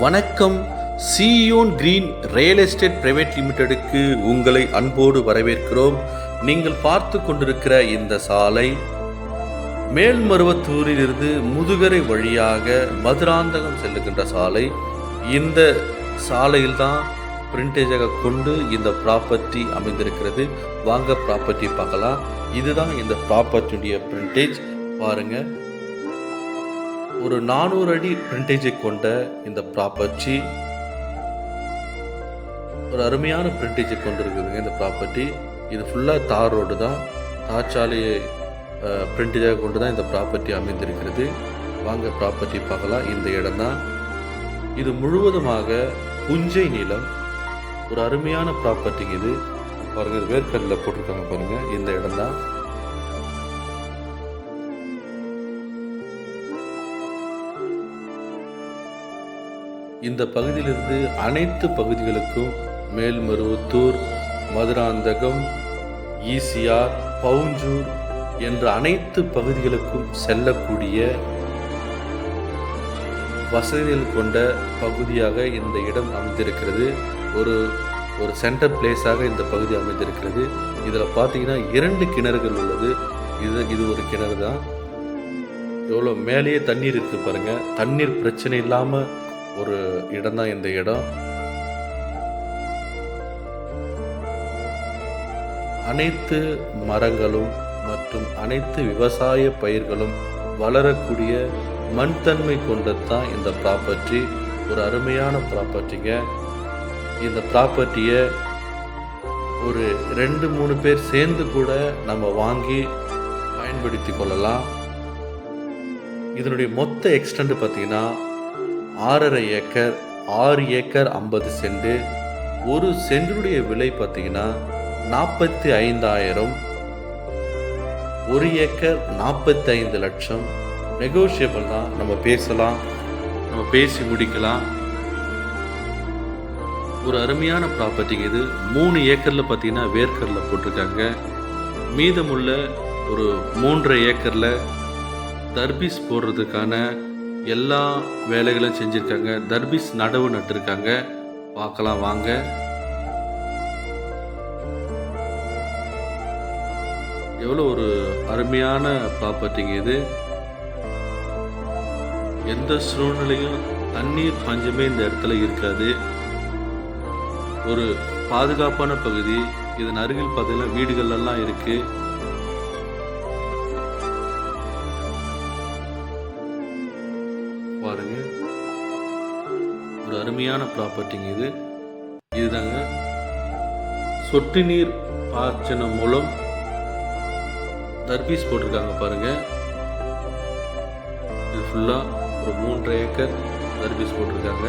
வணக்கம். Zion green real estate private லிமிடெடுக்கு உங்களை அன்போடு வரவேற்கிறோம். நீங்கள் பார்த்து கொண்டிருக்கிற இந்த சாலை மேல்மருவத்தூரிலிருந்து முதுகரை வழியாக மதுராந்தகம் செல்லுகின்ற சாலை. இந்த சாலையில் தான் பிரிண்டேஜாக கொண்டு இந்த ப்ராப்பர்ட்டி அமைந்திருக்கிறது. வாங்க ப்ராப்பர்ட்டி பார்க்கலாம். இதுதான் இந்த ப்ராப்பர்ட்டியுடைய பிரிண்டேஜ் பாருங்கள் ஒரு நானூறு அடி பிரிண்டேஜை கொண்ட இந்த ப்ராப்பர்ட்டி ஒரு அருமையான பிரிண்டேஜை கொண்டு இருக்குதுங்க இந்த ப்ராப்பர்ட்டி இது ஃபுல்லாக தார் ரோடு தான். தார்ச்சாலையை பிரிண்டேஜாக கொண்டு தான் இந்த ப்ராப்பர்ட்டி அமைந்திருக்கிறது. வாங்க ப்ராப்பர்ட்டி பார்க்கலாம். இந்த இடம் தான். இது முழுவதுமாக புஞ்சை நிலம். ஒரு அருமையான ப்ராப்பர்ட்டிங்க இது. பாருங்க வேர்க்கடலில் போட்டிருக்காங்க பாருங்க. இந்த இடம் தான். இந்த பகுதியிலிருந்து அனைத்து பகுதிகளுக்கும் மேல்மருவத்தூர் மதுராந்தகம் ஈசிஆர் பவுஞ்சூர் என்ற அனைத்து பகுதிகளுக்கும் செல்லக்கூடிய வசதிகள் கொண்ட பகுதியாக இந்த இடம் அமைந்திருக்கிறது. ஒரு ஒரு சென்டர் பிளேஸாக இந்த பகுதி அமைந்திருக்கிறது. இதில் பார்த்தீங்கன்னா இரண்டு கிணறுகள் உள்ளது. இது இது ஒரு கிணறு தான். எவ்வளோ மேலேயே தண்ணீர் இருக்குது பாருங்கள் தண்ணீர் பிரச்சனை இல்லாமல் ஒரு இடம் தான் இந்த இடம். அனைத்து மரங்களும் மற்றும் அனைத்து விவசாய பயிர்களும் வளரக்கூடிய மண் தன்மை கொண்டது தான் இந்த ப்ராப்பர்ட்டி ஒரு அருமையான ப்ராப்பர்ட்டிங்க இந்த ப்ராப்பர்ட்டியை ஒரு ரெண்டு மூணு பேர் சேர்ந்து கூட நம்ம வாங்கி பயன்படுத்தி கொள்ளலாம். இதனுடைய மொத்த எக்ஸ்டெண்ட் பார்த்தீங்கன்னா ஆறரை ஏக்கர் ஆறு ஏக்கர் ஐம்பது சென்ட் ஒரு சென்டுடைய விலை பார்த்தீங்கன்னா நாற்பத்தி ஐந்தாயிரம் ஒரு ஏக்கர் நாற்பத்தி ஐந்து லட்சம். நெகோஷியபிள் தான். நம்ம பேசலாம். நம்ம பேசி முடிக்கலாம். ஒரு அருமையான ப்ராப்பர்ட்டிங்க இது. மூணு ஏக்கரில் பார்த்தீங்கன்னா வேர்க்கரில் போட்டிருக்காங்க. மீதமுள்ள ஒரு மூன்றரை ஏக்கரில் தர்பீஸ் போடுறதுக்கான எல்லா வேலைகளும் செஞ்சுருக்காங்க. தர்பீஸ் நடவு நட்டுருக்காங்க. பார்க்கலாம் வாங்க. எவ்வளோ ஒரு அருமையான ப்ராப்பர்ட்டிங்க இது. எந்த சூழ்நிலையும் தண்ணீர் பஞ்சமே இந்த இடத்துல இருக்காது. ஒரு பாதுகாப்பான பகுதி. இதன் அருகில் பார்த்தீங்கன்னா வீடுகள் எல்லாம் ஒரு அருமையான ப்ராப்பர்ட்டிங்க இது. இதுதாங்க. சொட்டு நீர் பாய்ச்சனம் மூலம் தர்பீஸ் போட்டிருக்காங்க பாருங்க. இது ஃபுல்லாக ஒரு மூன்றரை ஏக்கர் தர்பீஸ் போட்டிருக்காங்க.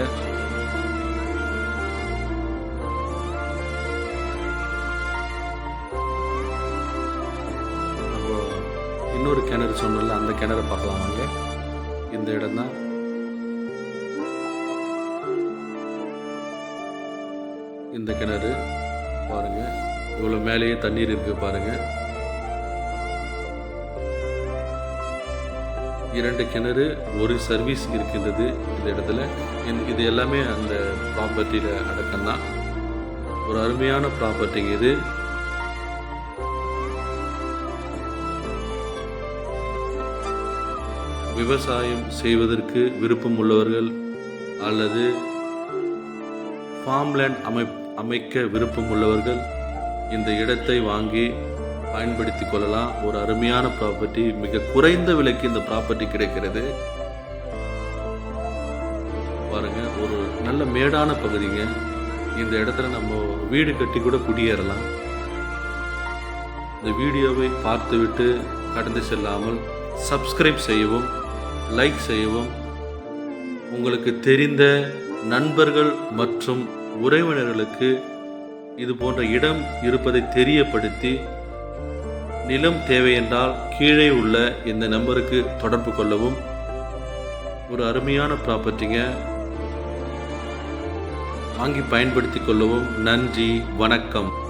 இன்னொரு கிணறு சொன்னல அந்த கிணறு பார்க்கலாம் வாங்க. இந்த இடம் தான் இந்த கிணறு பாருங்க. இவ்வளோ மேலேயே தண்ணீர் இருக்கு பாருங்க. இரண்டு கிணறு ஒரு சர்வீஸ் இருக்கின்றது இந்த இடத்துல. இது எல்லாமே அந்த ப்ராப்பர்ட்டியில் அடக்கம் தான் ஒரு அருமையான ப்ராப்பர்ட்டிங்க இது. விவசாயம் செய்வதற்கு விருப்பம் உள்ளவர்கள் அல்லது ஃபார்ம்லேண்ட் அமை அமைக்க விருப்பம் உள்ளவர்கள் இந்த இடத்தை வாங்கி பயன்படுத்தி கொள்ளலாம். ஒரு அருமையான ப்ராப்பர்ட்டி மிக குறைந்த விலைக்கு இந்த ப்ராப்பர்ட்டி கிடைக்கிறது. பாருங்க ஒரு நல்ல மேடான பகுதிங்க. இந்த இடத்துல நம்ம வீடு கட்டி கூட குடியேறலாம். இந்த வீடியோவை பார்த்துவிட்டு கடந்து செல்லாமல் சப்ஸ்கிரைப் செய்யவும் லைக் செய்யவும். உங்களுக்கு தெரிந்த நண்பர்கள் மற்றும் உறவினர்களுக்கு இது போன்ற இடம் இருப்பதை தெரியப்படுத்தி நிலம் தேவை என்றால் கீழே உள்ள இந்த நம்பருக்கு தொடர்பு கொள்ளவும். ஒரு அருமையான ப்ராப்பர்ட்டிங்க. வாங்கி பயன்படுத்தி கொள்ளவும். நன்றி. வணக்கம்.